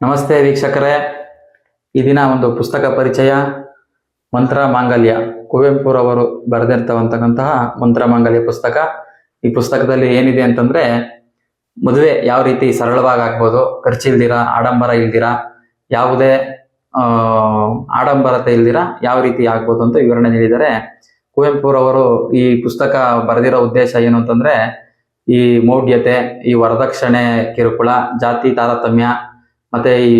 ನಮಸ್ತೆ ವೀಕ್ಷಕರೇ. ಈ ದಿನ ಒಂದು ಪುಸ್ತಕ ಪರಿಚಯ, ಮಂತ್ರ ಮಾಂಗಲ್ಯ. ಕುವೆಂಪುರವರು ಬರೆದಿರ್ತವಂತಕ್ಕಂತಹ ಮಂತ್ರ ಮಾಂಗಲ್ಯ ಪುಸ್ತಕ. ಈ ಪುಸ್ತಕದಲ್ಲಿ ಏನಿದೆ ಅಂತಂದ್ರೆ, ಮದುವೆ ಯಾವ ರೀತಿ ಸರಳವಾಗಿ ಆಗ್ಬೋದು, ಖರ್ಚಿಲ್ದಿರ, ಆಡಂಬರ ಇಲ್ದಿರ, ಯಾವುದೇ ಆಡಂಬರತೆ ಇಲ್ದಿರ, ಯಾವ ರೀತಿ ಆಗ್ಬೋದು ಅಂತ ವಿವರಣೆ ನೀಡಿದ್ದಾರೆ ಕುವೆಂಪುರವರು ಈ ಪುಸ್ತಕ ಬರೆದಿರೋ ಉದ್ದೇಶ ಏನು ಅಂತಂದ್ರೆ, ಈ ಮೌಢ್ಯತೆ, ಈ ವರದಕ್ಷಿಣೆ ಕಿರುಕುಳ, ಜಾತಿ ತಾರತಮ್ಯ ಮತ್ತೆ ಈ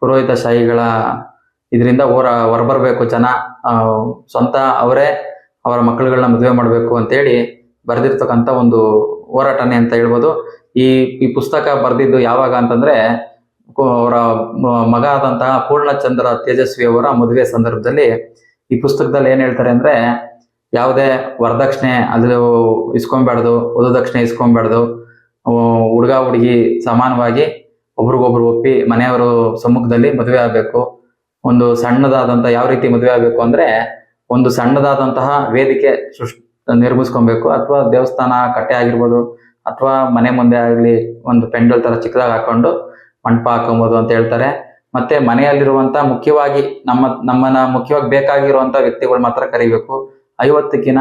ಪುರೋಹಿತ ಶಾಹಿಗಳ ಇದರಿಂದ ಹೊರ ಹೊರಬರ್ಬೇಕು ಜನ. ಸ್ವಂತ ಅವರೇ ಅವರ ಮಕ್ಕಳುಗಳನ್ನ ಮದುವೆ ಮಾಡಬೇಕು ಅಂತೇಳಿ ಬರೆದಿರ್ತಕ್ಕಂಥ ಒಂದು ಹೋರಾಟನೆ ಅಂತ ಹೇಳ್ಬೋದು. ಈ ಈ ಪುಸ್ತಕ ಬರೆದಿದ್ದು ಯಾವಾಗ ಅಂತಂದ್ರೆ ಅವರ ಮಗ ಆದಂತಹ ಪೂರ್ಣಚಂದ್ರ ತೇಜಸ್ವಿ ಅವರ ಮದುವೆ ಸಂದರ್ಭದಲ್ಲಿ ಈ ಪುಸ್ತಕದಲ್ಲಿ ಏನ್ ಹೇಳ್ತಾರೆ ಅಂದ್ರೆ, ಯಾವುದೇ ವರದಕ್ಷಿಣೆ ಅದು ಇಸ್ಕೊಂಬಾರ್ದು ವಧುದಕ್ಷಿಣೆ ಇಸ್ಕೊಂಬಾರ್ದು ಹುಡುಗ ಹುಡುಗಿ ಸಮಾನವಾಗಿ ಒಬ್ರಿಗೊಬ್ರು ಒಪ್ಪಿ ಮನೆಯವರು ಸಮ್ಮುಖದಲ್ಲಿ ಮದುವೆ ಆಗಬೇಕು. ಒಂದು ಸಣ್ಣದಾದಂತಹ ಯಾವ ರೀತಿ ಮದುವೆ ಆಗಬೇಕು ಅಂದ್ರೆ ಒಂದು ಸಣ್ಣದಾದಂತಹ ವೇದಿಕೆ ಸೃಷ್ಟಿ, ನಿರ್ಮಿಸ್ಕೊಬೇಕು. ಅಥವಾ ದೇವಸ್ಥಾನ ಕಟ್ಟೆ ಆಗಿರ್ಬೋದು, ಅಥವಾ ಮನೆ ಮುಂದೆ ಆಗಲಿ ಒಂದು ಪೆಂಡಲ್ ತರ ಚಿಕ್ಕದಾಗ ಹಾಕೊಂಡು ಮಂಟಪ ಹಾಕೊಬೋದು ಅಂತ ಹೇಳ್ತಾರೆ. ಮತ್ತೆ ಮನೆಯಲ್ಲಿರುವಂತ ಮುಖ್ಯವಾಗಿ ನಮ್ಮ, ನಮ್ಮನ್ನ ಮುಖ್ಯವಾಗಿ ಬೇಕಾಗಿರುವಂತ ವ್ಯಕ್ತಿಗಳು ಮಾತ್ರ ಕರಿಬೇಕು. ಐವತ್ತಕ್ಕಿನ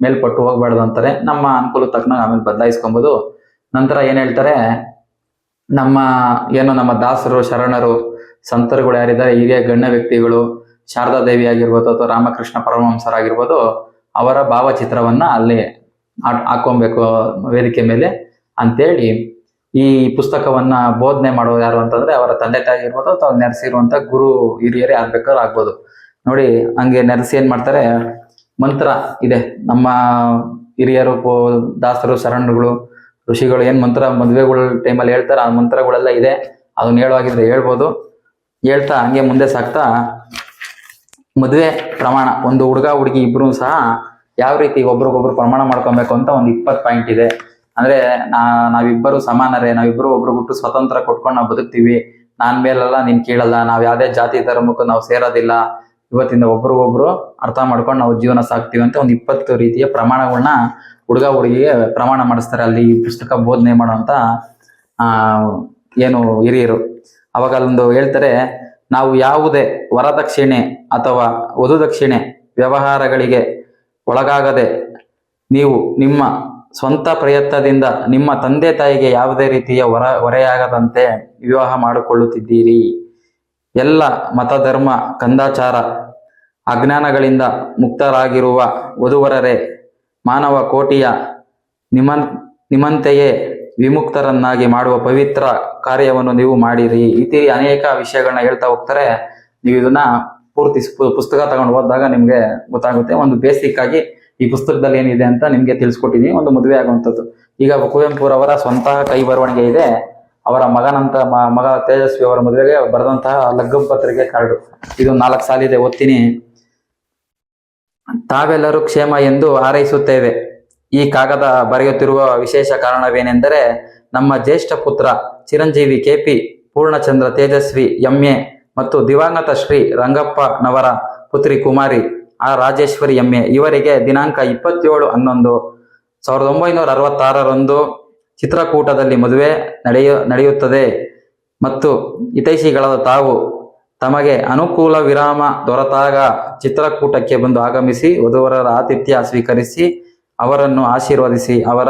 ಮೇಲ್ಪಟ್ಟು ಹೋಗ್ಬಾರ್ದು ಅಂತಾರೆ. ನಮ್ಮ ಅನುಕೂಲ ತಕ್ಕನಾಗ ಆಮೇಲೆ ಬದಲಾಯಿಸ್ಕೊಬೋದು. ನಂತರ ಏನ್ ಹೇಳ್ತಾರೆ ನಮ್ಮ, ಏನು ನಮ್ಮ ದಾಸರು, ಶರಣರು, ಸಂತರುಗಳು ಯಾರಿದ್ದಾರೆ, ಹಿರಿಯ ಗಣ್ಯ ವ್ಯಕ್ತಿಗಳು, ಶಾರದಾ ದೇವಿ ಆಗಿರ್ಬೋದು ಅಥವಾ ರಾಮಕೃಷ್ಣ ಪರಮಹಂಸರಾಗಿರ್ಬೋದು, ಅವರ ಭಾವಚಿತ್ರವನ್ನ ಅಲ್ಲಿ ಹಾಕ್- ಹಾಕೊಬೇಕು ವೇದಿಕೆ ಮೇಲೆ ಅಂತೇಳಿ ಈ ಪುಸ್ತಕವನ್ನ ಬೋಧನೆ ಮಾಡೋದು ಯಾರು ಅಂತಂದ್ರೆ ಅವರ ತಂದೆ ತಾಯಿ ಇರ್ಬೋದು ಅಥವಾ ನೆರೆಸಿರುವಂತ ಗುರು ಹಿರಿಯರೇ ಆಗ್ಬೇಕಾದ್ರೆ ಆಗ್ಬೋದು. ನೋಡಿ, ಹಂಗೆ ನೆರೆಸಿ ಏನ್ ಮಾಡ್ತಾರೆ? ಮಂತ್ರ ಇದೆ. ನಮ್ಮ ಹಿರಿಯರು, ದಾಸರು, ಶರಣರುಗಳು ಋಷಿಗಳು ಏನ್ ಮಂತ್ರ ಮದ್ವೆಗಳ ಟೈಮಲ್ಲಿ ಹೇಳ್ತಾರ ಆ ಮಂತ್ರಗಳೆಲ್ಲ ಇದೆ. ಅದನ್ನ ಹೇಳುವಾಗಿದ್ರೆ ಹೇಳ್ಬೋದು. ಹೇಳ್ತಾ ಹಂಗೆ ಮುಂದೆ ಸಾಕ್ತಾ, ಮದುವೆ ಪ್ರಮಾಣ, ಒಂದು ಹುಡುಗ ಹುಡುಗಿ ಇಬ್ರು ಸಹ ಯಾವ ರೀತಿ ಒಬ್ರಿಗೊಬ್ರು ಪ್ರಮಾಣ ಮಾಡ್ಕೊಬೇಕು ಅಂತ ಒಂದು ಇಪ್ಪತ್ತು ಪಾಯಿಂಟ್ ಇದೆ. ಅಂದ್ರೆ ನಾ, ನಾವಿಬ್ಬರು ಸಮಾನರೇ ನಾವಿಬ್ಬರು ಬಿಟ್ಟು ಸ್ವತಂತ್ರ ಕೊಟ್ಕೊಂಡು ನಾವು ಬದುಕ್ತೀವಿ. ನಾನ್ ಮೇಲೆಲ್ಲ, ನಿನ್ ಕೇಳಲ್ಲ, ನಾವ್ ಯಾವ್ದೇ ಜಾತಿ, ಧರ್ಮಕ್ಕೂ ನಾವು ಸೇರೋದಿಲ್ಲ. ಇವತ್ತಿಂದ ಒಬ್ರಿಗೊಬ್ರು ಅರ್ಥ ಮಾಡ್ಕೊಂಡು ನಾವು ಜೀವನ ಸಾಕ್ತೀವಿ ಅಂತ ಒಂದು ಇಪ್ಪತ್ತು ರೀತಿಯ ಪ್ರಮಾಣಗಳನ್ನ ಹುಡುಗ ಹುಡುಗಿಗೆ ಪ್ರಮಾಣ ಮಾಡಿಸ್ತಾರೆ. ಅಲ್ಲಿ ಈ ಪುಸ್ತಕ ಬೋಧನೆ ಮಾಡುವಂತ ಆ, ಏನು ಹಿರಿಯರು. ಅವಾಗ ಅಲ್ಲೊಂದು ಹೇಳ್ತಾರೆ, ನಾವು ಯಾವುದೇ ವರದಕ್ಷಿಣೆ ಅಥವಾ ವಧುದಕ್ಷಿಣೆ ವ್ಯವಹಾರಗಳಿಗೆ ಒಳಗಾಗದೆ ನೀವು ನಿಮ್ಮ ಸ್ವಂತ ಪ್ರಯತ್ನದಿಂದ ನಿಮ್ಮ ತಂದೆ ತಾಯಿಗೆ ಯಾವುದೇ ರೀತಿಯ ಹೊರ ಹೊರೆಯಾಗದಂತೆ ವಿವಾಹ ಮಾಡಿಕೊಳ್ಳುತ್ತಿದ್ದೀರಿ. ಎಲ್ಲ ಮತಧರ್ಮ, ಕಂದಾಚಾರ, ಅಜ್ಞಾನಗಳಿಂದ ಮುಕ್ತರಾಗಿರುವ ವಧುವರರೇ, ಮಾನವ ಕೋಟಿಯ ನಿಮನ್ ನಿಮ್ಮಂತೆಯೇ ವಿಮುಕ್ತರನ್ನಾಗಿ ಮಾಡುವ ಪವಿತ್ರ ಕಾರ್ಯವನ್ನು ನೀವು ಮಾಡಿರಿ. ರೀತಿ ಅನೇಕ ವಿಷಯಗಳನ್ನ ಹೇಳ್ತಾ ಹೋಗ್ತಾರೆ. ನೀವು ಇದನ್ನ ಪೂರ್ತಿ ಪುಸ್ತಕ ತಗೊಂಡು ಓದಿದಾಗ ನಿಮ್ಗೆ ಗೊತ್ತಾಗುತ್ತೆ. ಒಂದು ಬೇಸಿಕ್ ಆಗಿ ಈ ಪುಸ್ತಕದಲ್ಲಿ ಏನಿದೆ ಅಂತ ನಿಮ್ಗೆ ತಿಳಿಸ್ಕೊಟ್ಟಿದೀನಿ. ಒಂದು ಮದುವೆ ಆಗುವಂಥದ್ದು. ಈಗ ಕುವೆಂಪುರವರ ಸ್ವಂತ ಕೈ ಬರವಣಿಗೆ ಇದೆ. ಅವರ ಮಗನಂತ ಮಗ ತೇಜಸ್ವಿ ಅವರ ಮದುವೆಗೆ ಬರೆದಂತಹ ಲಗ್ಗಂ ಪತ್ರಿಕೆ ಕಾರ್ಡು. ಇದು ನಾಲ್ಕು ಸಾಲಿದೆ ಓದ್ತೀನಿ. ತಾವೆಲ್ಲರೂ ಕ್ಷೇಮ ಎಂದು ಹಾರೈಸುತ್ತೇವೆ. ಈ ಕಾಗದ ಬರೆಯುತ್ತಿರುವ ವಿಶೇಷ ಕಾರಣವೇನೆಂದರೆ, ನಮ್ಮ ಜ್ಯೇಷ್ಠ ಪುತ್ರ ಚಿರಂಜೀವಿ ಕೆಪಿ ಪೂರ್ಣಚಂದ್ರ ತೇಜಸ್ವಿ ಎಂಎ ಮತ್ತು ದಿವಂಗತ ಶ್ರೀ ರಂಗಪ್ಪನವರ ಪುತ್ರಿ ಕುಮಾರಿ, ಆ ರಾಜೇಶ್ವರಿ ಎಂಎ ಇವರಿಗೆ ದಿನಾಂಕ ಇಪ್ಪತ್ತೇಳು ಹನ್ನೊಂದು. ಸಾವಿರದ ಒಂಬೈನೂರ ಅರವತ್ತಾರರಂದು ಚಿತ್ರಕೂಟದಲ್ಲಿ ಮದುವೆ ನಡೆಯ, ನಡೆಯುತ್ತದೆ ಮತ್ತು ಹಿತೈಷಿಗಳಾದ ತಾವು ತಮಗೆ ಅನುಕೂಲ ವಿರಾಮ ದೊರೆತಾಗ ಚಿತ್ರಕೂಟಕ್ಕೆ ಬಂದು ಆಗಮಿಸಿ ವಧುವರರ ಆತಿಥ್ಯ ಸ್ವೀಕರಿಸಿ ಅವರನ್ನು ಆಶೀರ್ವದಿಸಿ ಅವರ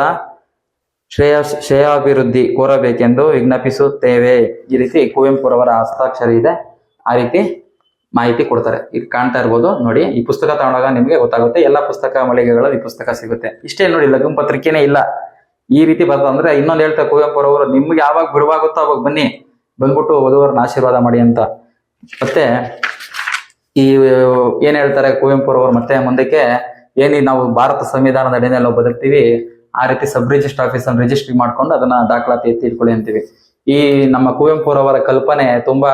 ಶ್ರೇಯ, ಶ್ರೇಯಾಭಿವೃದ್ಧಿ ಕೋರಬೇಕೆಂದು ವಿಜ್ಞಾಪಿಸುತ್ತೇವೆ. ಈ ರೀತಿ ಕುವೆಂಪುರವರ ಹಸ್ತಾಕ್ಷರ ಇದೆ. ಆ ರೀತಿ ಮಾಹಿತಿ ಕೊಡ್ತಾರೆ. ಇದು ಕಾಣ್ತಾ ಇರ್ಬೋದು. ನೋಡಿ, ಈ ಪುಸ್ತಕ ತಗೊಂಡಾಗ ನಿಮಗೆ ಗೊತ್ತಾಗುತ್ತೆ. ಎಲ್ಲ ಪುಸ್ತಕ ಮಳಿಗೆಗಳಲ್ಲಿ ಈ ಪುಸ್ತಕ ಸಿಗುತ್ತೆ. ಇಷ್ಟೇ ನೋಡಿ ಲಘು ಪತ್ರಿಕೆನೇ ಇಲ್ಲ. ಈ ರೀತಿ ಬಂತು ಅಂದ್ರೆ ಇನ್ನೊಂದು ಹೇಳ್ತಾರೆ ಕುವೆಂಪುರವರು ನಿಮ್ಗೆ ಯಾವಾಗ ಬಿಡುವಾಗುತ್ತೋ ಅವಾಗ ಬನ್ನಿ. ಬಂದ್ಬಿಟ್ಟು ಓದುವರನ್ನ ಆಶೀರ್ವಾದ ಮಾಡಿ ಅಂತ. ಮತ್ತೆ ಈ ಏನ್ ಹೇಳ್ತಾರೆ ಕುವೆಂಪುರವರು ಮತ್ತೆ ಮುಂದಕ್ಕೆ, ಏನಿ ನಾವು ಭಾರತ ಸಂವಿಧಾನದ ಅಡಿನೆಲ್ಲ ನಾವು ಬದುಕ್ತೀವಿ. ಆ ರೀತಿ ಸಬ್ ರಿಜಿಸ್ಟರ್ ಆಫೀಸ್ ಅನ್ನು ರಿಜಿಸ್ಟ್ರಿ ಮಾಡ್ಕೊಂಡು ಅದನ್ನ ದಾಖಲಾತಿ ಎತ್ತಿ ಇಟ್ಕೊಳ್ಳಿ ಅಂತೀವಿ. ಈ ನಮ್ಮ ಕುವೆಂಪುರವರ ಕಲ್ಪನೆ ತುಂಬಾ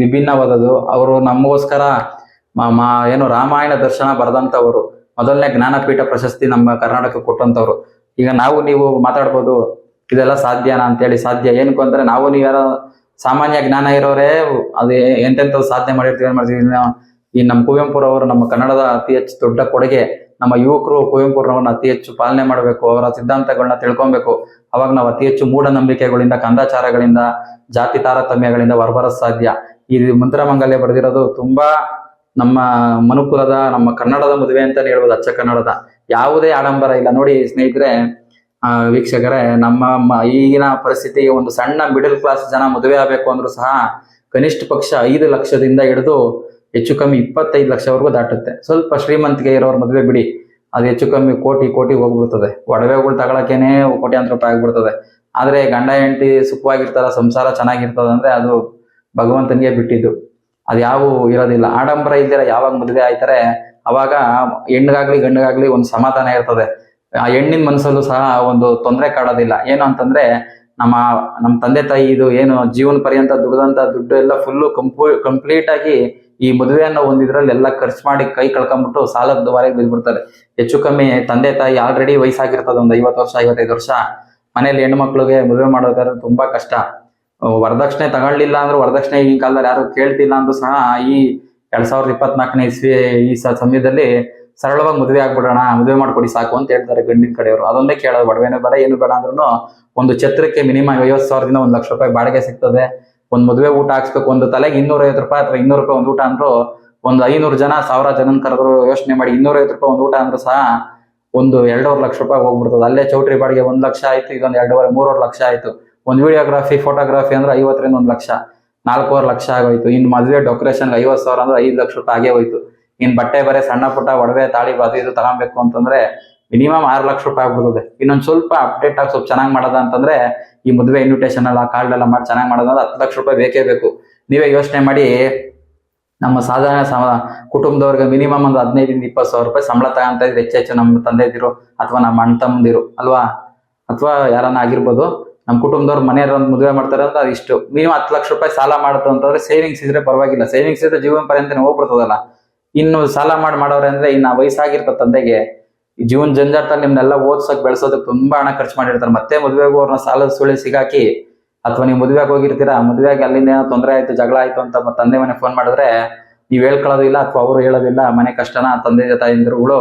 ವಿಭಿನ್ನವಾದದ್ದು. ಅವರು ನಮಗೋಸ್ಕರ ಏನು ರಾಮಾಯಣ ದರ್ಶನ ಬರೆದಂತವರು ಮೊದಲನೇ ಜ್ಞಾನಪೀಠ ಪ್ರಶಸ್ತಿ ನಮ್ಮ ಕರ್ನಾಟಕ ಕೊಟ್ಟಂತವ್ರು ಈಗ ನಾವು ನೀವು ಮಾತಾಡ್ಬೋದು, ಇದೆಲ್ಲ ಸಾಧ್ಯನಾ ಅಂತೇಳಿ ಸಾಧ್ಯ ಏನಕ್ಕೂ ಅಂದ್ರೆ ನಾವು ನೀವು ಯಾರೋ ಸಾಮಾನ್ಯ ಜ್ಞಾನ ಇರೋರೇ ಅದೇ ಎಂತೆಂತ ಸಾಧನೆ ಮಾಡಿರ್ತೀವಿ, ಏನ್ ಮಾಡ್ತೀವಿ ಈ ನಮ್ಮ ಕುವೆಂಪುರವರು ನಮ್ಮ ಕನ್ನಡದ ಅತಿ ಹೆಚ್ಚು ದೊಡ್ಡ ಕೊಡುಗೆ, ನಮ್ಮ ಯುವಕರು ಕುವೆಂಪುರವ್ರನ್ನ ಅತಿ ಹೆಚ್ಚು ಪಾಲನೆ ಮಾಡಬೇಕು, ಅವರ ಸಿದ್ಧಾಂತಗಳನ್ನ ತಿಳ್ಕೊಬೇಕು. ಅವಾಗ ನಾವು ಅತಿ ಹೆಚ್ಚು ಮೂಢನಂಬಿಕೆಗಳಿಂದ, ಕಂದಾಚಾರಗಳಿಂದ, ಜಾತಿ ತಾರತಮ್ಯಗಳಿಂದ ಹೊರಬರ ಸಾಧ್ಯ. ಈ ಮಂತ್ರಮಂಗಲ್ಯ ಬರೆದಿರೋದು ತುಂಬಾ ನಮ್ಮ ಮನುಕುಲದ, ನಮ್ಮ ಕನ್ನಡದ ಮದುವೆ ಅಂತಾನೆ ಹೇಳ್ಬೋದು, ಅಚ್ಚ ಕನ್ನಡದ. ಯಾವುದೇ ಆಡಂಬರ ಇಲ್ಲ. ನೋಡಿ ಸ್ನೇಹಿತರೆ ಆ, ವೀಕ್ಷಕರೇ ನಮ್ಮ ಈಗಿನ ಪರಿಸ್ಥಿತಿಗೆ ಒಂದು ಸಣ್ಣ ಮಿಡಲ್ ಕ್ಲಾಸ್ ಜನ ಮದುವೆ ಆಗಬೇಕು ಅಂದ್ರೂ ಸಹ ಕನಿಷ್ಠ ಪಕ್ಷ ಐದು ಲಕ್ಷದಿಂದ ಹಿಡಿದು ಹೆಚ್ಚು ಕಮ್ಮಿ ಇಪ್ಪತ್ತೈದು ಲಕ್ಷವರೆಗೂ ದಾಟುತ್ತೆ. ಸ್ವಲ್ಪ ಶ್ರೀಮಂತಿಗೆ ಇರೋರ್ ಮದುವೆ ಬಿಡಿ. ಅದು ಹೆಚ್ಚು ಕಮ್ಮಿ ಕೋಟಿ ಕೋಟಿ ಹೋಗ್ಬಿಡ್ತದೆ. ಒಡವೆಗಳು ತಗೊಳಕೇನೆ ಕೋಟ್ಯಾಂತರ ರೂಪಾಯಿ ಆಗ್ಬಿಡ್ತದೆ. ಆದ್ರೆ ಗಂಡ ಹೆಂಡತಿ ಸುಖವಾಗಿರ್ತಾರ ಸಂಸಾರ ಚೆನ್ನಾಗಿರ್ತದೆ ಅಂದ್ರೆ ಅದು ಭಗವಂತನಿಗೆ ಬಿಟ್ಟಿದ್ದು. ಅದು ಇರೋದಿಲ್ಲ. ಆಡಂಬರ ಇಲ್ದಿರ ಯಾವಾಗ ಮದುವೆ ಆಯ್ತಾರೆ? ಅವಾಗ ಹೆಣ್ಣಿಗಾಗ್ಲಿ ಗಂಡಗಾಗ್ಲಿ ಒಂದು ಸಮಾಧಾನ ಇರ್ತದೆ. ಆ ಹೆಣ್ಣಿನ ಮನಸ್ಸಲ್ಲೂ ಸಹ ಒಂದು ತೊಂದರೆ ಕಾಡೋದಿಲ್ಲ. ಏನು ಅಂತಂದ್ರೆ ನಮ್ಮ ನಮ್ಮ ತಂದೆ ತಾಯಿ ಇದು ಏನು ಜೀವನ ಪರ್ಯಂತ ದುಡ್ದಂತ ದುಡ್ಡು ಎಲ್ಲ ಫುಲ್ಲು ಕಂಪೂ ಕಂಪ್ಲೀಟ್ ಆಗಿ ಈ ಮದುವೆ ಅನ್ನೋ ಒಂದಿದ್ರಲ್ಲಿ ಎಲ್ಲ ಖರ್ಚು ಮಾಡಿ ಕೈ ಕಳ್ಕೊಂಡ್ಬಿಟ್ಟು ಸಾಲದ ದುಬಾರಿ ಬಿದ್ಬಿಡ್ತಾರೆ. ಹೆಚ್ಚು ಕಮ್ಮಿ ತಂದೆ ತಾಯಿ ಆಲ್ರೆಡಿ ವಯಸ್ಸಾಗಿರ್ತದೆ ಒಂದು ಐವತ್ತು ವರ್ಷ, ಐವತ್ತೈದು ವರ್ಷ. ಮನೇಲಿ ಹೆಣ್ಣು ಮಕ್ಳಿಗೆ ಮದುವೆ ಮಾಡೋದಾದ್ರೆ ತುಂಬಾ ಕಷ್ಟ. ವರದಕ್ಷಿಣೆ ತಗೊಳ್ಳಿಲ್ಲ ಅಂದ್ರೆ ವರದಕ್ಷಿಣೆ ಈಗಿನ ಕಾಲದಲ್ಲಿ ಯಾರು ಕೇಳ್ತಿಲ್ಲ ಅಂದ್ರೂ ಸಹ ಈ ಎರಡ್ ಸಾವಿರದ ಇಪ್ಪತ್ನಾಲ್ಕನೇ ಇಸ್ವಿ ಈ ಸಮಯದಲ್ಲಿ ಸರಳವಾಗಿ ಮದುವೆ ಆಗ್ಬಿಡೋಣ, ಮದುವೆ ಮಾಡ್ಕೊಡಿ ಸಾಕು ಅಂತ ಹೇಳ್ತಾರೆ ಗಂಡಿನ ಕಡೆಯವರು. ಅದೊಂದೇ ಕೇಳೋದು, ಒಡವೆನೂ ಬೇಡ, ಏನು ಬೇಡ ಅಂದ್ರೂ ಒಂದು ಛತ್ರಕ್ಕೆ ಮಿನಿಮಮ್ ಐವತ್ತು ಸಾವಿರದಿಂದ ಒಂದು ಲಕ್ಷ ರೂಪಾಯಿ ಬಾಡಿಗೆ ಸಿಗ್ತದೆ. ಒಂದು ಮದುವೆ ಊಟ ಹಾಕ್ಸ್ಬೇಕು, ಒಂದು ತಲೆಗೆ ಇನ್ನೂರೈವತ್ತು ರೂಪಾಯಿ ಅಥವಾ ಇನ್ನೂರು ರೂಪಾಯಿ ಒಂದು ಊಟ ಅಂದ್ರು ಒಂದು ಐನೂರು ಜನ ಸಾವಿರ ಜನ ಕರೆದ್ರು ಯೋಚನೆ ಮಾಡಿ ಇನ್ನೂರೈವತ್ತು ರೂಪಾಯಿ ಒಂದು ಊಟ ಅಂದ್ರೂ ಸಹ ಒಂದು ಎರಡೂವರೆ ಲಕ್ಷ ರೂಪಾಯಿ ಹೋಗ್ಬಿಡ್ತದೆ. ಅಲ್ಲೇ ಚೌಟ್ರಿ ಬಾಡಿಗೆ ಒಂದ್ ಲಕ್ಷ ಆಯ್ತು, ಇದೊಂದು ಎರಡೂವರೆ, ಮೂರುವರೆ ಲಕ್ಷ ಆಯ್ತು. ಒಂದು ವಿಡಿಯೋಗ್ರಾಫಿ ಫೋಟೋಗ್ರಾಫಿ ಅಂದ್ರೆ ಐವತ್ತರಿಂದ ಒಂದು ಲಕ್ಷ. ನಾಲ್ಕೂವರೆ ಲಕ್ಷ ಆಗೋಯ್ತು. ಇನ್ನು ಮದುವೆ ಡೆಕೋರೇಷನ್ ಐವತ್ತು ಸಾವಿರ ಅಂದ್ರೆ ಐದು ಲಕ್ಷ ರೂಪಾಯಿ ಆಗೇ ಹೋಯ್ತು. ಇನ್ ಬಟ್ಟೆ ಬರೆ ಸಣ್ಣ ಪುಟ್ಟ ಒಡವೆ ತಾಳಿ ಬಾದು ಇದು ತಗೊಬೇಕು ಅಂತಂದ್ರೆ ಮಿನಿಮಮ್ ಆರು ಲಕ್ಷ ರೂಪಾಯಿ ಆಗ್ಬಿಡುತ್ತೆ. ಇನ್ನೊಂದ್ ಸ್ವಲ್ಪ ಅಪ್ಡೇಟ್ ಆಗಿ ಸ್ವಲ್ಪ ಚೆನ್ನಾಗಿ ಮಾಡೋದ ಅಂತಂದ್ರೆ ಈ ಮದುವೆ ಇನ್ವಿಟೇಷನ್ ಎಲ್ಲ ಕಾರ್ಡ್ ಎಲ್ಲ ಮಾಡಿ ಚೆನ್ನಾಗಿ ಮಾಡೋದಂದ್ರೆ ಹತ್ತು ಲಕ್ಷ ರೂಪಾಯಿ ಬೇಕೇ ಬೇಕು. ನೀವೇ ಯೋಚನೆ ಮಾಡಿ ನಮ್ಮ ಸಾಧಾರಣ ಸಮ ಕುಟುಂಬದವ್ರಿಗೆ ಮಿನಿಮಮ್ ಒಂದು ಹದಿನೈದಿಂದ ಇಪ್ಪತ್ತು ಸಾವಿರ ರೂಪಾಯಿ ಸಂಬಳ ತಗೊಂತ ಇದ್ರೆ ಹೆಚ್ಚು ನಮ್ಮ ತಂದೆದಿರು ಅಥವಾ ನಮ್ಮ ಅಣ್ಣ ತಮ್ಮಂದಿರು, ಅಲ್ವಾ? ಅಥವಾ ಯಾರನ್ನ ಆಗಿರ್ಬೋದು. ನಮ್ಮ ಕುಟುಂಬದವ್ರು ಮನೆಯವ್ರ ಒಂದು ಮದುವೆ ಮಾಡ್ತಾರೆ ಅಂತ ಇಷ್ಟು. ಮಿನಿಮಮ್ ಹತ್ತು ಲಕ್ಷ ರೂಪಾಯಿ ಸಾಲ ಮಾಡುತ್ತೆ ಅಂತಂದ್ರೆ ಸೇವಿಂಗ್ಸ್ ಇದ್ರೆ ಪರವಾಗಿಲ್ಲ. ಸೇವಿಂಗ್ಸ್ ಇದ್ರೆ ಜೀವನ ಪರ್ಯಂತ ಹೋಗ್ಬಿಡ್ತದಲ್ಲ. ಇನ್ನು ಸಾಲ ಮಾಡಿ ಮಾಡೋರೆ ಅಂದ್ರೆ ಇನ್ನು ವಯಸ್ಸಾಗಿರ್ತ ತಂದೆಗೆ ಈ ಜೀವನ ಜಂಜಾಟದಲ್ಲಿ ನಿಮ್ನೆಲ್ಲ ಓದ್ಸಕ್ ಬೆಳೆಸೋದಕ್ಕೆ ತುಂಬಾ ಹಣ ಖರ್ಚು ಮಾಡಿರ್ತಾರೆ. ಮತ್ತೆ ಮದುವೆಗೂ ಅವ್ರನ್ನ ಸಾಲದ ಸುಳಿ ಸಿಗಾಕಿ ಅಥವಾ ನೀವು ಮದುವೆಗೆ ಹೋಗಿರ್ತೀರಾ, ಮದುವೆಗೆ ಅಲ್ಲಿಂದ ಏನೋ ತೊಂದರೆ ಆಯ್ತು, ಜಗಳ ಆಯ್ತು ಅಂತ ತಂದೆ ಮನೆ ಫೋನ್ ಮಾಡಿದ್ರೆ ನೀವು ಹೇಳ್ಕೊಳ್ಳೋದಿಲ್ಲ ಅಥವಾ ಅವರು ಹೇಳೋದಿಲ್ಲ, ಮನೆ ಕಷ್ಟನ ತಂದೆ ತಾಯಿಂದರುಗಳು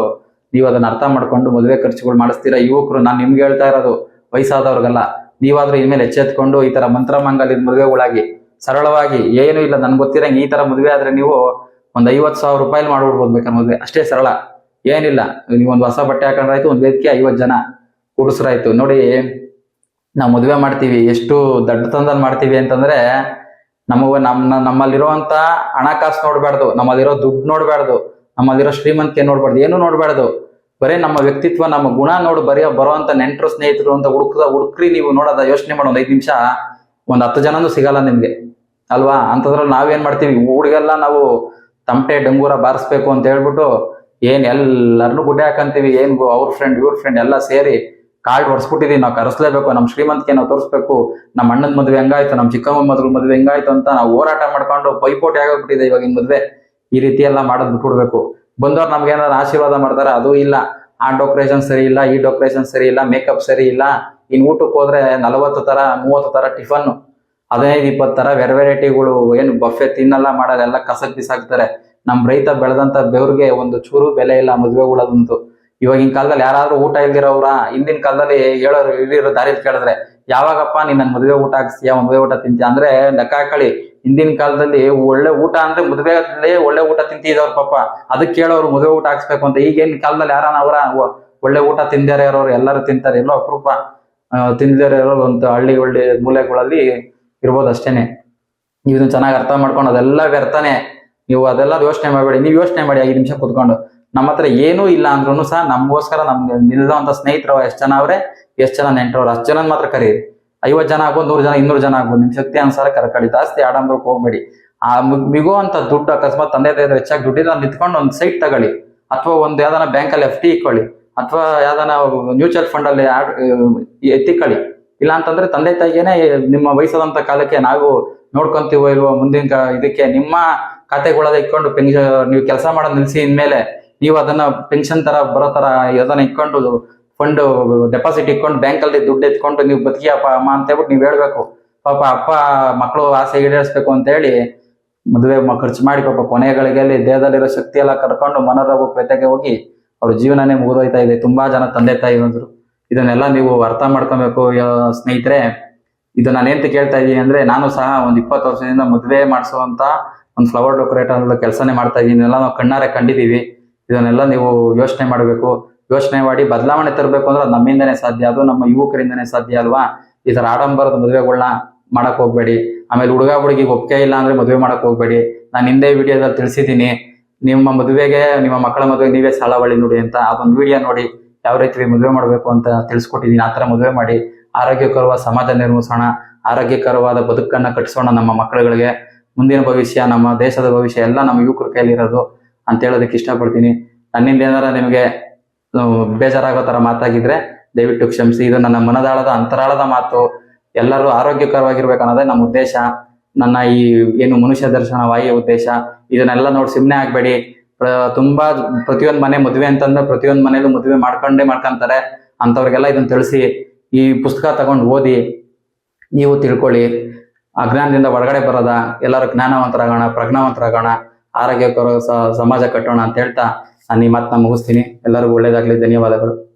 ನೀವು ಅದನ್ನ ಅರ್ಥ ಮಾಡ್ಕೊಂಡು ಮದುವೆ ಖರ್ಚುಗಳು ಮಾಡಿಸ್ತೀರಾ ಯುವಕರು? ನಾನು ನಿಮ್ಗೆ ಹೇಳ್ತಾ ಇರೋದು ವಯಸ್ಸಾದವ್ರಿಗಲ್ಲ. ನೀವಾದ್ರೂ ಇನ್ಮೇಲೆ ಎಚ್ಚೆತ್ಕೊಂಡು ಈ ತರ ಮಂತ್ರಮಂಗಲದ ಮದುವೆಗಳಾಗಿ ಸರಳವಾಗಿ ಏನು ಇಲ್ಲ, ನನ್ಗೆ ಗೊತ್ತಿರಂಗೆ ಈ ತರ ಮದುವೆ ಆದ್ರೆ ನೀವು ಒಂದ್ ಐವತ್ ಸಾವಿರ ರೂಪಾಯಿ ಮಾಡ್ಬಿಡ್ಬೋದು ಮದುವೆ? ಅಷ್ಟೇ ಸರಳ. ಏನಿಲ್ಲ, ನೀವು ಒಂದು ಹೊಸ ಬಟ್ಟೆ ಹಾಕೊಂಡ್ರಾಯ್ತು, ಒಂದ್ ವೇದಿಕೆ ಐವತ್ ಜನ ಕೂಡಿಸ್ರಾಯ್ತು. ನೋಡಿ, ನಾವು ಮದುವೆ ಮಾಡ್ತೀವಿ, ಎಷ್ಟು ದಡ್ಡತನದಲ್ಲಿ ಮಾಡ್ತೀವಿ ಅಂತಂದ್ರೆ ನಮಗ ನಮ್ಮ ನಮ್ಮಲ್ಲಿರುವಂತ ಹಣಕಾಸು ನೋಡ್ಬಾರ್ದು, ನಮ್ಮಲ್ಲಿರೋ ದುಡ್ಡು ನೋಡ್ಬಾರ್ದು, ನಮ್ಮಲ್ಲಿರೋ ಶ್ರೀಮಂತಿಕೆ ನೋಡ್ಬಾರ್ದು, ಏನು ನೋಡ್ಬಾರ್ದು. ಬರೀ ನಮ್ಮ ವ್ಯಕ್ತಿತ್ವ, ನಮ್ಮ ಗುಣ ನೋಡು, ಬರೀ ಬರುವಂತ ನೆಂಟರು, ಸ್ನೇಹಿತರು ಅಂತ ಹುಡುಕದ ಹುಡುಕ್ರಿ ನೀವು ನೋಡೋದ ಯೋಚನೆ ಮಾಡೋ, ಒಂದ್ ಐದು ನಿಮಿಷ. ಒಂದ್ ಹತ್ತು ಜನನೂ ಸಿಗಲ್ಲ ನಿಮ್ಗೆ. ಅಲ್ವಾ? ಅಂತದ್ರಲ್ಲಿ ನಾವೇನ್ ಮಾಡ್ತೀವಿ? ಹುಡುಗೆಲ್ಲ ನಾವು ತಮಟೆ ಡಂಗೂರ ಬಾರಿಸ್ಬೇಕು ಅಂತ ಹೇಳ್ಬಿಟ್ಟು ಏನ್ ಎಲ್ಲರನ್ನು ಗುಡ್ಡೆ ಹಾಕಂತೀವಿ, ಏನ್ ಅವ್ರ ಫ್ರೆಂಡ್ ಇವ್ರ ಫ್ರೆಂಡ್ ಎಲ್ಲ ಸೇರಿ ಕಾರ್ಡ್ ಹೊಡ್ಸ್ಬಿಟ್ಟಿದೀವಿ ನಾವು ಕರೆಸ್ಲೇಬೇಕು ನಮ್ಮ ಶ್ರೀಮಂತಿಕೆ ನಾವು ತೋರಿಸ್ಬೇಕು. ನಮ್ಮ ಅಣ್ಣನ ಮದುವೆ ಹೆಂಗಾಯ್ತು ನಮ್ಮ ಚಿಕ್ಕಮ್ಮ ಮದುವೆ ಮದುವೆ ಹೆಂಗಾಯ್ತು ಅಂತ ನಾವು ಹೋರಾಟ ಮಾಡ್ಕೊಂಡು ಪೈಪೋಟಿ ಆಗೋಗ್ಬಿಟ್ಟಿದೆ ಇವಾಗಿನ ಮದುವೆ. ಈ ರೀತಿ ಎಲ್ಲ ಮಾಡೋದ್ ಬಿಟ್ಬಿಡ್ಬೇಕು. ಬಂದವ್ರು ನಮ್ಗೆ ಏನಾದ್ರು ಆಶೀರ್ವಾದ ಮಾಡ್ತಾರೆ, ಅದು ಇಲ್ಲ. ಆ ಡೆಕೋರೇಷನ್ ಸರಿ ಇಲ್ಲ, ಈ ಡೆಕೋರೇಷನ್ ಸರಿ ಇಲ್ಲ ಮೇಕಪ್ ಸರಿ ಇಲ್ಲ, ಇನ್ ಊಟಕ್ಕೆ ಹೋದ್ರೆ ನಲವತ್ತು ತರ ಮೂವತ್ತು ತರ ಟಿಫನ್ ಹದಿನೈದು, ಇಪ್ಪತ್ತು ತರ ವೆರ ವೆರೈಟಿಗಳು ಏನು ಬಫೆ ತಿನ್ನಲ್ಲ ಎಲ್ಲ ಕಸಕ್ ಬಿಸಾಕ್ತಾರೆ. ನಮ್ ರೈತ ಬೆಳೆದಂತ ಬೆವ್ರಿಗೆ ಒಂದು ಚೂರು ಬೆಲೆ ಇಲ್ಲ, ಮದ್ವೆಗಳದಂತೂ. ಇವಾಗಿನ ಕಾಲದಲ್ಲಿ ಯಾರಾದ್ರೂ ಊಟ ಇಲ್ದಿರೋವ್ರ, ಹಿಂದಿನ ಕಾಲದಲ್ಲಿ ಹೇಳೋರು ಇಲ್ಲಿರೋ ದಾರಿ ಕೇಳಿದ್ರೆ, ಯಾವಾಗಪ್ಪ ನೀನ್ ನನ್ ಮದುವೆ ಊಟ ಹಾಕ್ಸ್ತೀಯ, ಮದುವೆ ಊಟ ತಿಂತೀಯ, ಅಂದ್ರೆ ಲೆಕ್ಕ ಹಾಕಳಿ ಹಿಂದಿನ ಕಾಲದಲ್ಲಿ ಒಳ್ಳೆ ಊಟ ಅಂದ್ರೆ ಮದುವೆಯಲ್ಲಿ ಒಳ್ಳೆ ಊಟ ತಿಂತಿದ್ದವ್ರ ಪಾಪ. ಅದಕ್ಕೆ ಕೇಳೋರು ಮದುವೆ ಊಟ ಹಾಕ್ಸ್ಬೇಕು ಅಂತ. ಈಗೇನ್ ಕಾಲದಲ್ಲಿ ಯಾರಾನ ಅವರ ಒಳ್ಳೆ ಊಟ ತಿಂದಾರೆ ಇರೋರು ಎಲ್ಲರೂ ತಿಂತಾರೆ. ಎಲ್ಲೋ ಅಪರೂಪ. ತಿಂದಿರೋ ಇರೋರು ಒಂದು ಹಳ್ಳಿ ಒಳ್ಳೆ ಮೂಲೆಗಳಲ್ಲಿ ಇರ್ಬೋದು ಅಷ್ಟೇನೆ ನೀವು ಇದನ್ನ ಚೆನ್ನಾಗಿ ಅರ್ಥ ಮಾಡ್ಕೊಂಡು ಅದೆಲ್ಲ ವ್ಯರ್ಥನೆ. ನೀವು ಅದೆಲ್ಲ ಯೋಚನೆ ಮಾಡಬೇಡಿ. ನೀವು ಯೋಚನೆ ಮಾಡಿ ಐದು ನಿಮಿಷ ಕುತ್ಕೊಂಡು. ನಮ್ಮ ಹತ್ರ ಏನೂ ಇಲ್ಲ ಅಂದ್ರೂ ಸಹ ನಮಗೋಸ್ಕರ ನಮ್ಗೆ ನಿಲ್ಲದಂತ ಸ್ನೇಹಿತರು ಎಷ್ಟು ಜನ ಅವ್ರೆ? ಎಷ್ಟು ಜನ ನೆಂಟರವ್ರು ಅಷ್ಟು ಜನ ಮಾತ್ರ ಕರೀರಿ. ಐವತ್ತು ಜನ ಆಗ್ಬೋದು, ನೂರು ಜನ, ಇನ್ನೂರು ಜನ ಆಗ್ಬೋದು. ನಿಮ್ ಶಕ್ತಿ ಅನುಸಾರ ಕರ್ಕೊಳ್ಳಿ ಜಾಸ್ತಿ ಆಡಂಬರಕ್ಕೆ ಹೋಗ್ಬೇಡಿ. ಆ ಮಿಗೋ ಅಂತ ದುಡ್ಡು, ಅಕಸ್ಮಾತ್ ತಂದೆ ತಾಯಿ ಹೆಚ್ಚಾಗಿ ದುಡ್ಡಿನ ನಿಂತ್ಕೊಂಡು ಒಂದು ಸೈಟ್ ತಗೊಳ್ಳಿ. ಅಥವಾ ಒಂದು ಯಾವ್ದಾನ ಬ್ಯಾಂಕಲ್ಲಿ ಎಫ್ ಟಿ ಇಕ್ಕೊಳ್ಳಿ ಅಥವಾ ಯಾವ್ದಾನ ಮ್ಯೂಚುವಲ್ ಫಂಡ್ ಅಲ್ಲಿ ಎತ್ತಿಕೊಳ್ಳಿ. ಇಲ್ಲ ಅಂತಂದ್ರೆ ತಂದೆ ತಾಯಿಗೇನೆ ನಿಮ್ಮ ವಯಸ್ಸಾದಂತ ಕಾಲಕ್ಕೆ ನಾವು ನೋಡ್ಕೊಂತೀವೋ ಇಲ್ವೋ ಮುಂದಿನ ಇದಕ್ಕೆ ನಿಮ್ಮ ಖಾತೆಗಳನ್ನ ಇಟ್ಕೊಂಡು ಪೆನ್ಷನ್ ನೀವು ಕೆಲಸ ಮಾಡೋದ್ ನಿಲ್ಸಿ ಇನ್ಮೇಲೆ ನೀವು ಅದನ್ನ ಪೆನ್ಷನ್ ತರ ಬರೋ ತರ ಅದನ್ನ ಇಟ್ಕೊಂಡು ಫಂಡ್ ಡೆಪಾಸಿಟ್ ಇಟ್ಕೊಂಡು ಬ್ಯಾಂಕಲ್ಲಿ ದುಡ್ಡು ಎತ್ಕೊಂಡು ನೀವು ಬದುಕಿ ಅಪ್ಪ ಅಮ್ಮ ಅಂತ ಹೇಳ್ಬಿಟ್ಟು ನೀವು ಹೇಳ್ಬೇಕು. ಪಾಪ ಅಪ್ಪ ಮಕ್ಕಳು ಆಸೆ ಈಡೇರಿಸ್ಬೇಕು ಅಂತ ಹೇಳಿ ಮದುವೆ ಖರ್ಚು ಮಾಡಿ ಪಾಪ ಕೊನೆಗಳಿಗೆ ದೇಹದಲ್ಲಿರೋ ಶಕ್ತಿ ಎಲ್ಲ ಕರ್ಕೊಂಡು ಮನೋರೋಗ ಪೇತೆಗೆ ಹೋಗಿ ಅವ್ರ ಜೀವನನೇ ಮುಗಿದೋಯ್ತಾ ಇದೆ. ತುಂಬಾ ಜನ ತಂದೆ ತಾಯಿ ಬಂದ್ರು. ಇದನ್ನೆಲ್ಲ ನೀವು ಅರ್ಥ ಮಾಡ್ಕೊಬೇಕು ಸ್ನೇಹಿತರೆ. ಇದು ನಾನೇಂತ ಕೇಳ್ತಾ ಇದ್ದೀನಿ ಅಂದ್ರೆ ನಾನು ಸಹ ಒಂದ್ ಇಪ್ಪತ್ತು ವರ್ಷದಿಂದ ಮದುವೆ ಮಾಡಿಸುವಂತ ಒಂದು ಫ್ಲವರ್ ಡೆಕೋರೇಟರ್ ಕೆಲಸನೇ ಮಾಡ್ತಾ ಇದೀನಿ. ಎಲ್ಲ ನಾವು ಕಣ್ಣಾರೆ ಕಂಡಿದೀವಿ. ಇದನ್ನೆಲ್ಲ ನೀವು ಯೋಚನೆ ಮಾಡಬೇಕು. ಯೋಚನೆ ಮಾಡಿ ಬದಲಾವಣೆ ತರಬೇಕು ಅಂದ್ರೆ ಅದು ನಮ್ಮಿಂದನೇ ಸಾಧ್ಯ, ಅದು ನಮ್ಮ ಯುವಕರಿಂದನೇ ಸಾಧ್ಯ ಅಲ್ವಾ? ಈ ತರ ಆಡಂಬರದ ಮದುವೆಗಳನ್ನ ಮಾಡಕ್ ಹೋಗ್ಬೇಡಿ. ಆಮೇಲೆ ಹುಡುಗ ಹುಡುಗಿಗೆ ಒಪ್ಪಿಗೆ ಇಲ್ಲ ಅಂದ್ರೆ ಮದುವೆ ಮಾಡಕ್ ಹೋಗ್ಬೇಡಿ. ನಾನು ಹಿಂದೆ ವಿಡಿಯೋದಲ್ಲಿ ತಿಳಿಸಿದ್ದೀನಿ, ನಿಮ್ಮ ಮದುವೆಗೆ, ನಿಮ್ಮ ಮಕ್ಕಳ ಮದುವೆಗೆ ನೀವೇ ಸಾಲವಳ್ಳಿ ನೋಡಿ ಅಂತ ಅದೊಂದು ವಿಡಿಯೋ ನೋಡಿ ಯಾವ ರೀತಿ ಮದುವೆ ಮಾಡಬೇಕು ಅಂತ ತಿಳಿಸ್ಕೊಟ್ಟಿದ್ದೀನಿ. ಆ ತರ ಮದುವೆ ಮಾಡಿ ಆರೋಗ್ಯಕರವಾದ ಸಮಾಜ ನಿರ್ಮಿಸೋಣ, ಆರೋಗ್ಯಕರವಾದ ಬದುಕನ್ನ ಕಟ್ಟಿಸೋಣ ನಮ್ಮ ಮಕ್ಕಳುಗಳಿಗೆ. ಮುಂದಿನ ಭವಿಷ್ಯ, ನಮ್ಮ ದೇಶದ ಭವಿಷ್ಯ ಎಲ್ಲ ನಮ್ಮ ಯುವಕರ ಕೈಲಿರೋದು ಅಂತ ಹೇಳೋದಕ್ಕೆ ಇಷ್ಟಪಡ್ತೀನಿ. ನನ್ನಿಂದ ಏನಾರ ನಿಮಗೆ ಬೇಜಾರಾಗೋ ತರ ಮಾತಾಗಿದ್ರೆ ದಯವಿಟ್ಟು ಕ್ಷಮಿಸಿ. ಇದು ನನ್ನ ಮನದಾಳದ, ಅಂತರಾಳದ ಮಾತು. ಎಲ್ಲರೂ ಆರೋಗ್ಯಕರವಾಗಿರ್ಬೇಕು ಅನ್ನೋದೇ ನಮ್ಮ ಉದ್ದೇಶ. ನನ್ನ ಈ ಏನು ಮನುಷ್ಯ ದರ್ಶನ ವಾಯಿಯ ಉದ್ದೇಶ. ಇದನ್ನೆಲ್ಲ ನೋಡಿ ಸುಮ್ಮನೆ ಆಗ್ಬೇಡಿ. ತುಂಬಾ ಪ್ರತಿಯೊಂದು ಮನೆ ಮದುವೆ ಅಂತಂದ್ರೆ ಪ್ರತಿಯೊಂದು ಮನೇಲೂ ಮದುವೆ ಮಾಡ್ಕೊಂಡೇ ಮಾಡ್ಕೊಂತಾರೆ. ಅಂತವ್ರಿಗೆಲ್ಲ ಇದನ್ನ ತಿಳಿಸಿ. ಈ ಪುಸ್ತಕ ತಗೊಂಡು ಓದಿ. ನೀವು ತಿಳ್ಕೊಳ್ಳಿ. ಅಜ್ಞಾನದಿಂದ ಹೊರಗಡೆ ಬರೋದ. ಎಲ್ಲರೂ ಜ್ಞಾನವಂತರಾಗೋಣ, ಪ್ರಜ್ಞಾವಂತರಾಗೋಣ. ಆರೋಗ್ಯಕರ ಸಮಾಜ ಕಟ್ಟೋಣ ಅಂತ ಹೇಳ್ತಾ ನಾನು ಈ ಮಾತನ್ನ ಮುಗಿಸ್ತೀನಿ. ಎಲ್ಲರಿಗೂ ಒಳ್ಳೇದಾಗ್ಲಿ. ಧನ್ಯವಾದಗಳು.